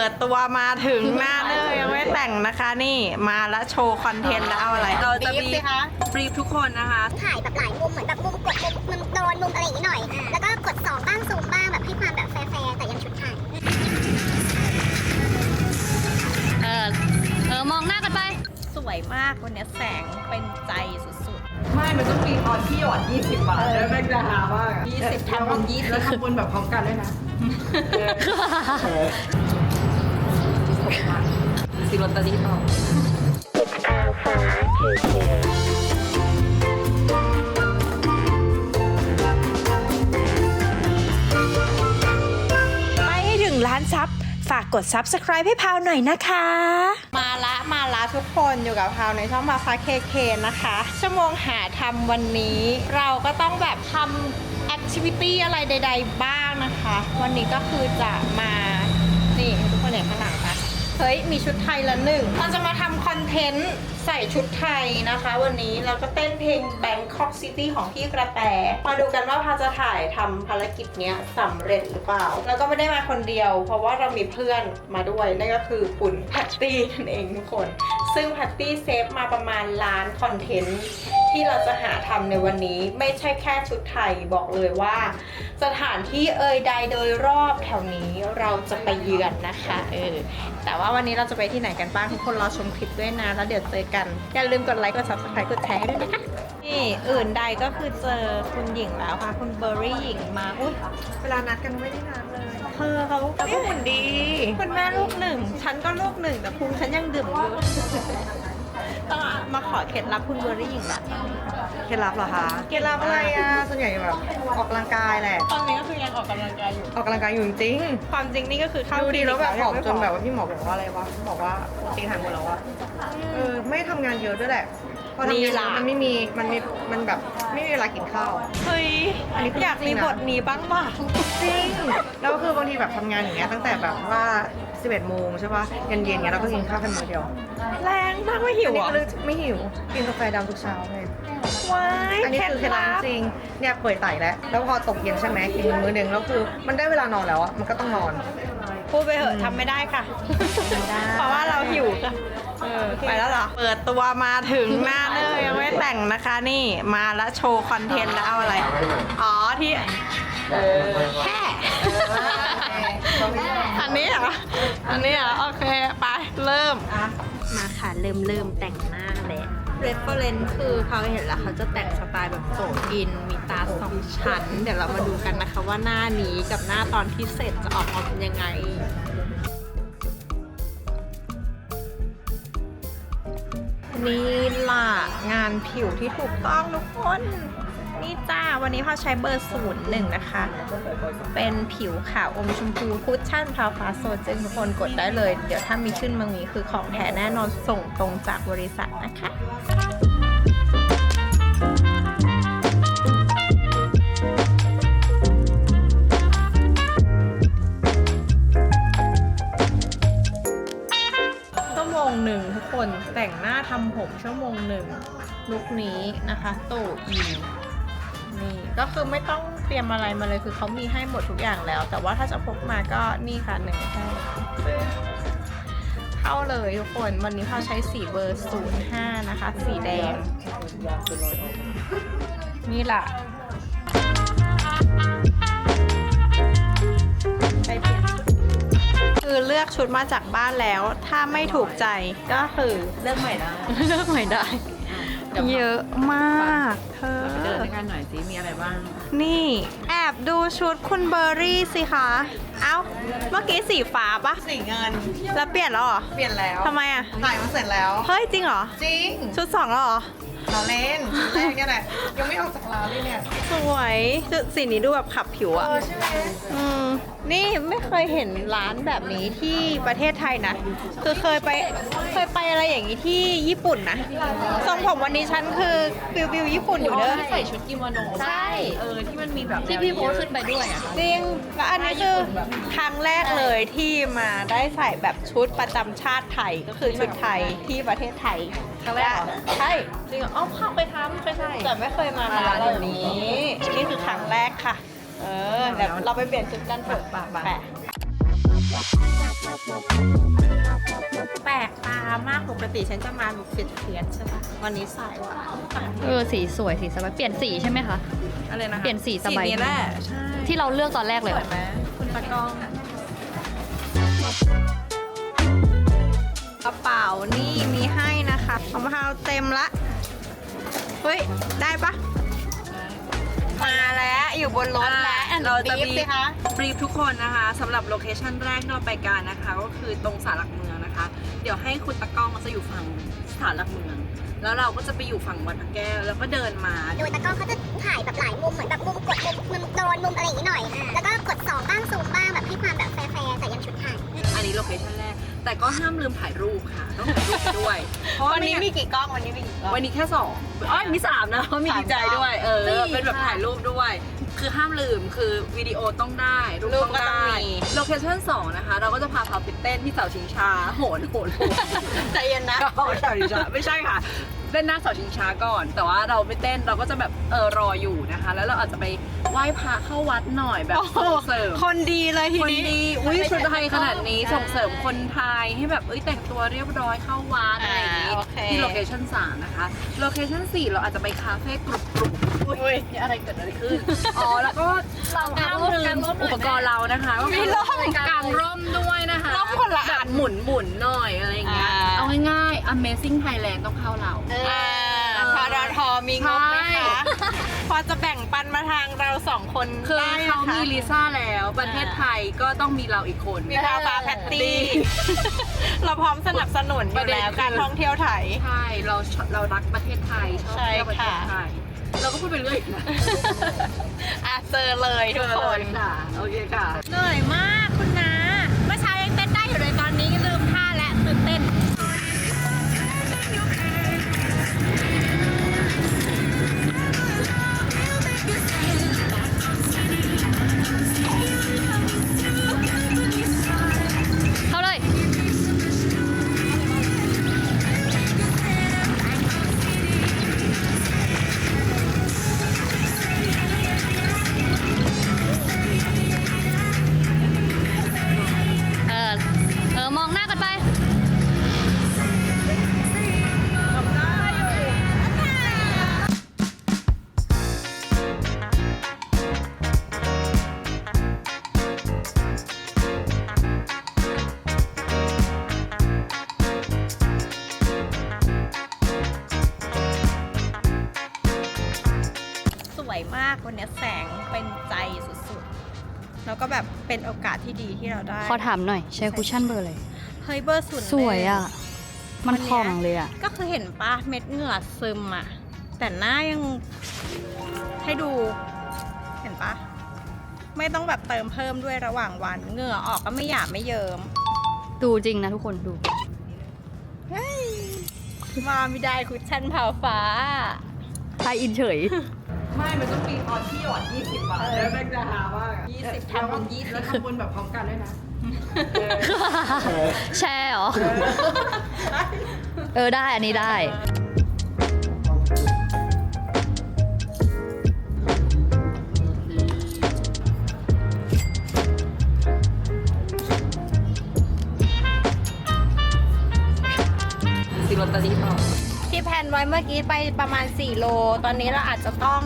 เปิดตัวมาถึงหน้าเนยยังไม่แต่งนะคะนี่มาแล้วโชว์คอนเทนต์แล้วเอาอะไรเราจะบีฟมีสิคะบรีฟทุกคนนะคะ ถ่ายแบบหลายมุมเหมือนแบบมุมกดมุมมุมโดนมุมอะไรอย่างนี้หน่อย แล้วก็กดสองบ้างซูมบ้างแบบให้ความแบบแฟร์ๆแต่ยังชุดไทยเออเออมองหน้ากันไป สวยมากวันนี้แสงเป็นใจสุดไม่ มันต้องมีตอนที่หยอด 20 บาทแล้วแม่งจะหามากอะ20ทำบุญ20แล้วทำบุญแบบพร้อมกันด้วยนะ ซื้อลอตเตอรี่ต่อไปให้ถึงล้านซับ ฝากกด subscribe ให้พาวหน่อยนะคะ มาละมาละทุกคนอยู่กับพาวในช่องมาฟ้าเคเคนะคะ ชั่วโมงหาทำวันนี้ เราก็ต้องแบบทำแอคทิวิตี้อะไรใด ๆ บ้างนะคะ วันนี้ก็คือจะมา นี่ทุกคนเห็นขางหลังปะ เฮ้ยมีชุดไทยละหนึ่งเราจะมาทำคอนเทนต์ใส่ชุดไทยนะคะ วันนี้เราก็เต้นเพลง Bangkok City ของพี่กระแตมาดูกันว่าพาจะถ่ายทำภารกิจเนี้ยสำเร็จหรือเปล่า แล้วก็ไม่ได้มาคนเดียว เพราะว่าเรามีเพื่อนมาด้วยนั่นก็คือคุณแพตตี้นั่นเองทุกคน ซึ่งแพตตี้เซฟมาประมาณล้านคอนเทนต์ ที่เราจะหาทำในวันนี้ไม่ใช่แค่ชุดไทยบอกเลยว่า สถานที่เอ่ยใดโดยรอบแถวนี้เราจะไปเยือนนะคะเออแต่ว่าวันนี้เราจะไปที่ไหนกันบ้างทุกคนรอชมคลิปด้วยนะ แล้วเดี๋ยวเจอกัน อย่าลืมกดไลค์กด subscribe กดแชร์ให้ด้วยนะคะนี่อื่นใดก็คือเจอคุณหญิงแล้วค่ะ คุณเบอร์รี่หญิงมาอุ้ยเวลานัดกันไม่ได้นัดเลยเธอเขาเขาก็หุ่นดี คุณแม่ลูกหนึ่ง ฉันก็ลูกหนึ่งแต่พุงฉันยังดื่มอยู่ ต้องมาขอเคล็ดลับคุณเบอร์รี่หญิงละเคล็ดลับเหรอคะเคล็ดลับอะไรอะส่วนใหญ่แบบออกกำลังกายแหละ ตอนนี้ก็คือยังออกกำลังกายอยู่ ออกกำลังกายอยู่จริงความจริงนี่ก็คือๆเข้าดูดีแล้วแบบผอมคลิจกนไม่พแบบว่าพี่หมอบอกว่าอะไรวะบอกว่าโปรตีนหายหมดแล้วอะเออไม่ทำงานเยอะด้วยแหละพอทำงานเยอะมันไม่มีมันมีมันแบบไม่มีเวลากินข้าว เฮ้ยอันนี้คืออยากมีจริงนะบทนี้บ้างว่ะ จริงแล้วก็คือบางทีแบบทำงานอย่างเงี้ยตั้งแต่แบบว่า 11โมงใช่ป่ะเย็นๆเงี้ยเราก็กินข้าวแค่มื้อเดียว แรงมากไม่หิอัวนนี้เหรอก็เลยไม่หิว กินกาแฟดำทุกเช้าเลย ว้ายอันนี้คือเคล็ดลับจริง เนี่ยเปิดไต่แล้ว แล้วพอตกเย็นใช่ไหมกินมื้อหนึ่งแล้วคือมันได้เวลานอนแล้วอะมันก็ต้องนอน พูดไปเถอะทำไม่ได้ค่ะได้เพราะว่าเราหิวค่ะเออไปแล้วเหรอ เปิดตัวมาถึงหน้าเนยยังไม่แต่งนะคะนี่มาแล้วโชว์คอนเทนต์แล้วเอาอะไร อ๋อที่แค่ อันนี้เหรอ อันนี้เหรอ โอเค ไป เริ่ม มาค่ะเริ่มเริ่มแต่งหน้าแล้วเรฟเฟอร์เรนซ์คือเขาเห็นแล้วเขาจะแต่งสไตล์แบบโสดอิน มีตาสองชั้น เดี๋ยวเรามาดูกันนะคะว่าหน้านี้กับหน้าตอนที่เสร็จจะออกมาเป็นยังไงนี่ล่ะ งานผิวที่ถูกต้องทุกคน นี่จ้า วันนี้พาใช้เบอร์ศูนย์หนึ่งนะคะ เป็นผิวขาวอมชมพูคุชชั่นพราวฟ้าโซจึงทุกคนกดได้เลย เดี๋ยวถ้ามีขึ้นมานี้คือของแท้แน่นอนส่งตรงจากบริษัทนะคะชั่วโมงหนึ่งทุกคนแต่งหน้าทำผมชั่วโมงหนึ่งลุคนี้นะคะ โตอี ก็คือไม่ต้องเตรียมอะไรมาเลยคือเขามีให้หมดทุกอย่างแล้ว แต่ว่าถ้าจะพกมาก็นี่ค่ะหนึ่งแท่งเข้าเลยทุกคน วันนี้เขาใช้สีเบอร์ 05 นะคะ สีแดง นี่ล่ะไปเปลี่ยนชุดคือเลือกชุดมาจากบ้านแล้ว ถ้าไม่ถูกใจก็คือเรื่องใหม่นะเลือกใหม่ได้ เยอะมากเธอเดินด้วยกันหน่อยสิมีอะไรบ้าง นี่ แอบดูชุดคุณเบอร์รี่สิคะ เอ้า เมื่อกี้สีฟ้าปะสีเงิน แล้วเปลี่ยนแล้วเหรอ เปลี่ยนแล้วทำไมอะ ถ่ายมาเสร็จแล้ว เฮ้ย จริงเหรอ จริง ชุดสองแล้วเหรอ เราเล่นชุดแรกเนี่ยแหละยังไม่ออกจากร้านเลยเนี่ย สวยชุดสีนี้ดูแบบขับผิวเออะอใช่ไหมอืมนี่ไม่เคยเห็นร้านแบบนี้ที่ประเทศไทยนะ คือเคยไปเคยไปอะไรอย่างนี้ที่ญี่ปุ่นนะ ทรงผมวันนี้ฉันคือฟิลฟิลญี่ปุ่นอยู่เด้อใส่ชุดกิโมโนใช่ เออที่มันมีแบบที่พี่โพสต์ขึ้นไปด้วยอะ จริงแล้วอันนี้คือครั้งแรกเลยที่มาได้ใส่แบบชุดประจำชาติไทยก็คือชุดไทยที่ประเทศไทยครั้งแรกเหรอ ใช่ จริงเหรออ๋อเข้าไปทำไปใช่แต่ไม่เคยมาร้านแบบนี้ นี่คือครั้งแรกค่ะ เออเดี๋ยวเราไปเปลี่ยนชุดกันเถอะไปไปไปแปลกตามากปกติฉันจะมาแบบเพียนๆใช่ปะวันนี้สายหวานเออสีสวยสีสบายเปลี่ยนสีใช่ไหมคะ อะไรนะคะเปลี่ยนสีสบาย นี้แหละใช่ที่เราเลือกตอนแรกเลยสเหรวอยไหมคุณตะกล้องกระเป๋านี่มีให้นะคะของพาวเต็มละ เฮ้ย ได้ปะ มาแล้วอยู่บนรถแล้วอ่าเราจะบีฟมีสิคะบรีฟทุกคนนะคะสำหรับโลเคชันแรกที่เราไปกันนะคะ ก็คือตรงศาลหลักเมืองนะคะ เดี๋ยวให้คุณตะกล้องมาจะอยู่ฝั่งศาลหลักเมือง แล้วเราก็จะไปอยู่ฝั่งวัดพระแก้วแล้วก็เดินมา โดยตะกล้องเขาจะถ่ายแบบหลายมุมเหมือนแบบมุมกดมุมมุมโดรนมุมอะไรอย่างนี้หน่อย แล้วก็กดสอง โลเคชันแรก แต่ก็ห้ามลืมถ่ายรูปค่ะ ต้องถ่ายรูปไปด้วย เพราะวันนี้ไงั้มีกี่กล้องวันนี้มีกี่กล้อง วันนี้แค่สองอ๋อมีสามนะเพราะมีสามดีใจด้วย เออสี่เป็นแบบค่ะถ่ายรูปด้วย คือห้ามลืมคือวิดีโอต้องได้รูปรูปต้องก็ต้องได้มี โลเคชั่นสองนะคะ เราก็จะพาพาไปเต้นที่เสาชิงช้าโหนโหนโหน ใจเย็นนะ ก็เสาชิงช้าไม่ใช่ค่ะเล่นหน้าเสาชิงช้าก่อน แต่ว่าเราไม่เต้นเราก็จะแบบเออรออยู่นะคะ แล้วเราอาจจะไปไหว้พระเข้าวัดหน่อยแบบโอ้โหส่งเสริมคนดีเลยทีคนนี้ ดีอุ้ยชุดไทยขนาดนี้ส่งเสริมคนไทยให้แบบเอ้ยแต่งตัวเรียบร้อยเข้าวัดอะไรอย่างนี้อ่าโอเค ที่โลเคชั่นสามนะคะโลเคชั่นสี่เราอาจจะไปคาเฟ่กรุบกรุบ อุ้ยอะไรเกิดอะไรขึ้น อ๋อ แล้วก็เราห้ามลืมอุปกรณ์เรานะคะก็คือมีร่มกางร่มด้วยนะคะร่มคนละอันแบบหมุนหมุนๆหน่อยอะไรอย่างเงี้ยอ่าเอาง่ายๆ Amazing Thailand ต้องเข้าเราอ่าพอดอทอมีงบไหมใช่คะ พอจะแบ่งปันมาทางเราสองคนคือได้เขานะคะมีลิซ่าแล้ว ประเทศไทยก็ต้องมีเราอีกคน มีพาวฟ้าแพตตี้ เราพร้อมสนับสนุนอยู่แล้วการท่องเที่ยวไทย ใช่ เราชอบเรารักประเทศไทยชอบใช่เที่ยวประเทศค่ะไทย เราก็พูดไปเรื่อยนะอะเจอเลยทุกคน ค่ะ โอเคค่ะ เหนื่อยมาก เป็นโอกาสที่ดีที่เราได้ ขอถามหน่อยใช้คุชชั่นเบอร์เลย เฮ้ยเบอร์ศูนย์สวยอะ มันคล่องเลยอะ ก็คือเห็นปะเม็ดเหงื่อซึมอะ แต่หน้ายังให้ดู เห็นปะไม่ต้องแบบเติมเพิ่มด้วยระหว่างวันเหงื่อออกก็ไม่หยาบไม่เยิมดูจริงนะทุกคนดูมาไม่ได้คุชชั่นเผาฟ้าไทยอินเฉย ไม่มันต้องมีตอนที่หยอด20บาทแล้วแม่งจะหามากอะ20ทำบุญ20แล้วทำบุญแบบพร้อมกันด้วยนะแช่เหรอ เออได้อันนี้ได้สิลอตเตอรี่ต่อ ที่แพลนไว้เมื่อกี้ไปประมาณ 4 โล ตอนนี้เราอาจจะต้อง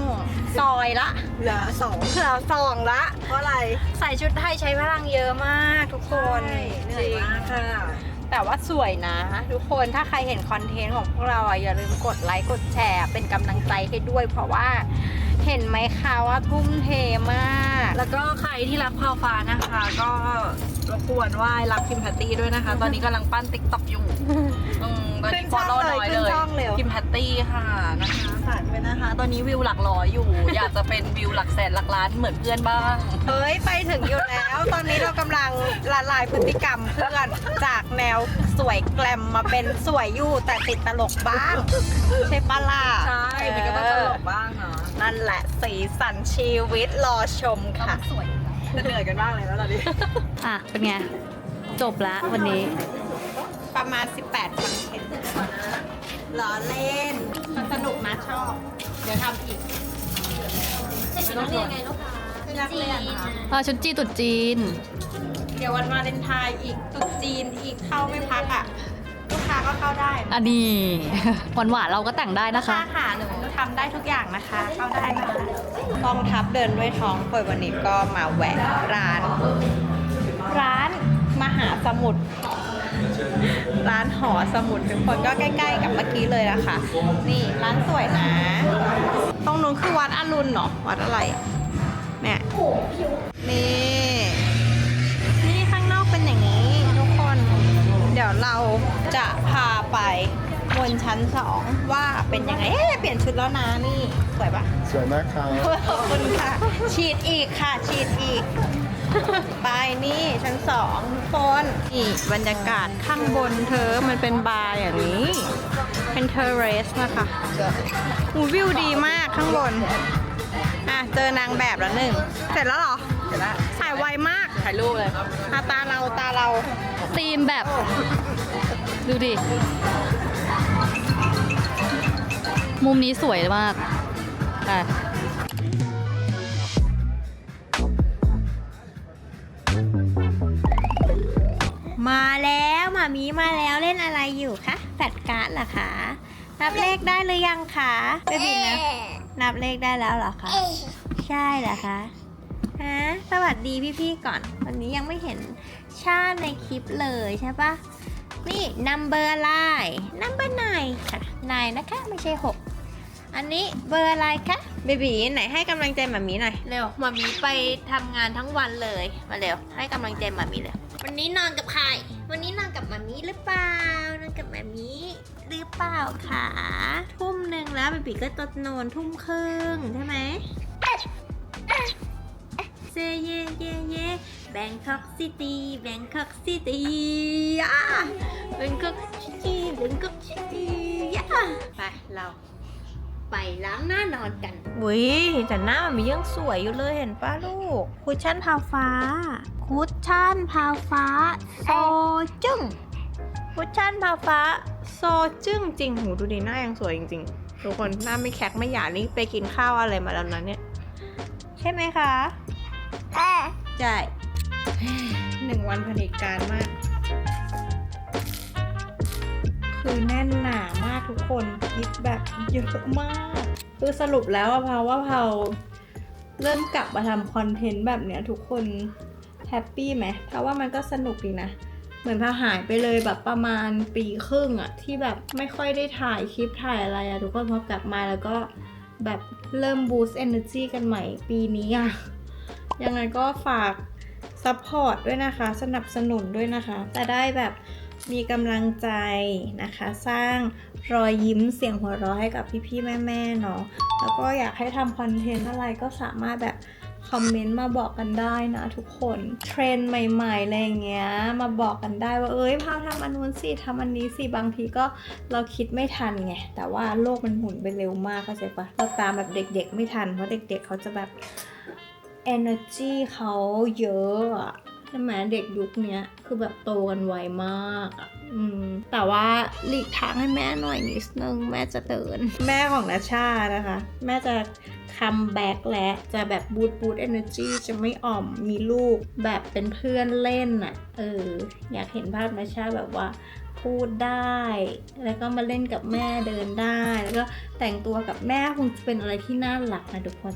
ซอยละเหลือสองเหลือสองละ เพราะอะไรใส่ชุดไทยใช้พลังเยอะมากทุกคนเหนื่อยมากค่ะ แต่ว่าสวยนะ ทุกคนถ้าใครเห็นคอนเทนต์ของพวกเราอะอย่าลืมกดไลค์กดแชร์เป็นกำลังใจให้ด้วย เพราะว่า เห็นไหมคะว่าทุ่มเทมาก แล้วก็ใครที่รักพาวฟ้านะคะ ก็รบกวนไหว้รักพิมแพตตี้ด้วยนะคะ ตอนนี้กำลังปั้นติ๊กต็อกอยู่อืมตอนนี้ขึ้นฟช่อองลโล่เลยน้อยขึ้เลนยช่องเร็วพิมแพตตี้ค่ะนะคะฝากด้วยนะคะ ตอนนี้วิวหลักร้อยอยู่ อยากจะเป็นวิวหลักแสนหลักล้านเหมือนเพื่อนบ้าง เฮ้ย ไปถึงอยู่แล้ว ตอนนี้เรากำลังละลายพฤติกรรมเพื่อน จากแนวสวยแกลมมาเป็นสวยอยู่แต่ติดตลกบ้าง ใช่ปะล่ะใช่ มันก็ต้องตลกบ้างเนาะนั่นแหละสีสันชีวิตรอชมค่ะจะเหนื่อยกันบ้างเลยแล้วตอนนี้อะ เป็นไง จบละวันนี้ ประมาณ 18คอนเทนต์ล้อเล่นมันสนุกนะชอบ เดี๋ยวทำอีกเป็นนักเรียนไงลูกค้าเป็นนักเรียนค่ะอ่าชุดจีตุดจีนดี๋ยววันวาเลนไทน์อีกตรุษจีนอีกเข้าไม่พักอะลูกค้าก็เข้าได้อันนี้ หวานหวานๆเราก็แต่งได้นะคะค่าค่ะหนูทำได้ทุกอย่างนะคะ เข้าได้นะคะกองทัพเดินด้วยท้องเปิดวันนี้ก็มาแวะร้าน ร้านมหาสมุทรร้านหอสมุดทุกคนก็ใกล้ ๆ กับเมื่อกี้เลยนะคะ นี่ร้านสวยนะ ตรงนู้นคือวัดอรุณเหรอวัดอะไรอะเนี่ยนี่นี่ ไปบนชั้นสองว่าเป็นยังไง เอ๊ะเปลี่ยนชุดแล้วนะนี่สวยปะสวยมากครับขอบคุณค่ะ ฉีดอีกค่ะ ฉีดอีก ไปนี่ชั้นสองทุกคนนี่บรรยากาศข้างบนเธอมันเป็นบาร์อย่างนี้ เป็นเทอร์เรสนะคะหูวิวดีมากข้างบน อะ เจอนางแบบแล้วหนึ่ง เสร็จแล้วเหรอ เสร็จแล้วถ่ายไวมาก ถ่ายรูปเลยอาตาเราตาเราธีมแบบ ดูดิ มุมนี้สวยมากอะมาแล้วหมามีมาแล้วเล่นอะไรอยู่คะแฟดการ์ดเหรอคะ นับเลขได้หรือยังคะเบบีนะนับเลขได้แล้วเหรอคะ ใช่เหรอคะฮะสวัสดีพี่ๆก่อน วันนี้ยังไม่เห็นชาติในคลิปเลยใช่ปะ นี่นัมเบอร์อะไรนัมเบอร์ไนค่ะนายนะคะ ไม่ใช่หกอันนี้เบอร์อะไรคะเบบีไหนให้กำลังใจหมามีหน่อย เร็วหมามีไปทำงานทั้งวันเลย มาเร็ว ให้กำลังใจหมามีเลย วันนี้นอนกับใคร วันนี้นอนกับหมามีหรือเปล่า นอนกับหมามีหรือเปล่าคะทุ่มหนึ่งแล้วเบบีก็จะนอนทุ่มครึ่งใช่ไหม เซเย่เย่เย่แบงคอกซิตี้แบงคอกซิตี้อะแบงคอกซิตี้แบงคอกซิตี้อะไปเราไปล้างหน้านอนกันอุ้ยแต่หน้ามันมียังสวยอยู่เลยเห็นป้าลูก คุชชั่นพาวฟ้า คุชชั่นพาวฟ้า โซจึ้ง คุชชั่นพาวฟ้า โซจึ้งจริงหูดูดีหน้ายังสวยจริงๆ ทุกคนหน้าไม่แคกไม่หยานี่ไปกินข้าวอะไรมาแล้วนะเนี่ย ใช่ไหมคะ ใช่หนึ่งวันผลิตการมาก คือแน่นหนามากทุกคนคิดแบบเยอะมาก คือสรุปแล้วอะพาว่าพาเริ่มกลับมาทำคอนเทนต์แบบเนี้ยทุกคนแฮปปี้ไหมเพราะว่ามันก็สนุกดีนะ เหมือนพาหายไปเลยแบบประมาณปีครึ่งอะที่แบบไม่ค่อยได้ถ่ายคลิปถ่ายอะไรอะทุกคนพอกลับมาแล้วก็แบบเริ่ม boost energy กันใหม่ปีนี้อะ ยังไงก็ฝากซัพพอร์ตด้วยนะคะ สนับสนุนด้วยนะคะ จะได้แบบมีกำลังใจนะคะ สร้างรอยยิ้มเสียงหัวเราะให้กับพี่ๆแม่ๆเนาะแล้วก็อยากให้ทำคอนเทนต์อะไรก็สามารถแบบคอมเมนต์มาบอกกันได้นะทุกคนเทรนด์ใหม่ๆอะไรอย่างเงี้ยมาบอกกันได้ว่าเอ้ยพาทำอันนู้นสิทำอันนี้สิบางทีก็เราคิดไม่ทันไงแต่ว่าโลกมันหมุนไปเร็วมากเข้าใจปะเราตามแบบเด็ก ๆ ไม่ทันเพราะเด็ก ๆ เขาจะแบบ energy เขาเยอะอะใช่ไหมเด็กยุคเนี้ยคือแบบโตกันไวมากอะอืมแต่ว่าหลีกทางให้แม่หน่อยนิดนึงแม่จะเตือนแม่ของนาชานะคะ แม่จะคัมแบ็กและจะแบบบูตบูต energy จะไม่อ่อมมีลูกแบบเป็นเพื่อนเล่นอะเออ อยากเห็นภาพนาชาแบบว่าพูดได้ แล้วก็มาเล่นกับแม่เดินได้ แล้วก็แต่งตัวกับแม่คงจะเป็นอะไรที่น่ารักนะทุกคน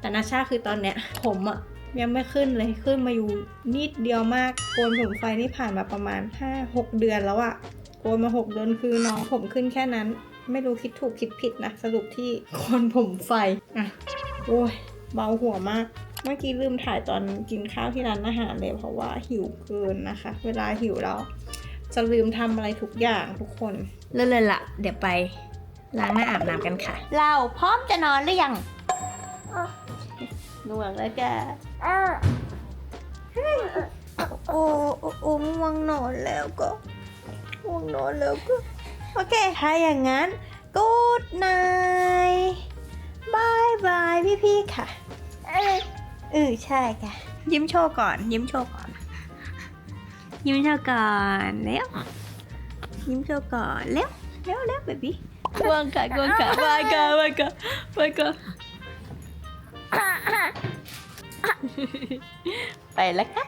แต่นาชาคือตอนเนี้ยผมอะยังไม่ขึ้นเลยขึ้นมาอยู่นิดเดียวมากโกนผมไฟนี่ผ่านมาประมาณ 5-6 เดือนแล้วอะโกนมา 6 เดือนคือน้องผมขึ้นแค่นั้น ไม่รู้คิดถูกคิดผิดนะสรุปที่โกนผมไฟอะโอ้ยเบาหัวมากเมื่อกี้ลืมถ่ายตอนกินข้าวที่ร้านอาหารเลยเพราะว่าหิวเกินนะคะ เวลาหิวแล้วจะลืมทำอะไรทุกอย่างทุกคนเลิศๆละเดี๋ยวไปล้างหน้าอาบน้ำกันค่ะ เราพร้อมจะนอนหรือยัง ง่วงแล้วแกโอ้โอ้โอ้ง่วงนอนแล้วก็ง่วงนอนแล้วก็ โอเค ถ้าอย่างนั้น good night บายบายพี่ๆค่ะ เออเอใช่ค่ะ ยิ้มโชว์ก่อน ยิ้มโชว์ก่อน ยิ้มโชว์ก่อนเร็วยิ้มโชว์ก่อนเร็วเร็วเร็วเบบี้กวางค่ะกวางค่ะวายค่ะวายค่ะวายค่ะ ไปแล้วค่ะ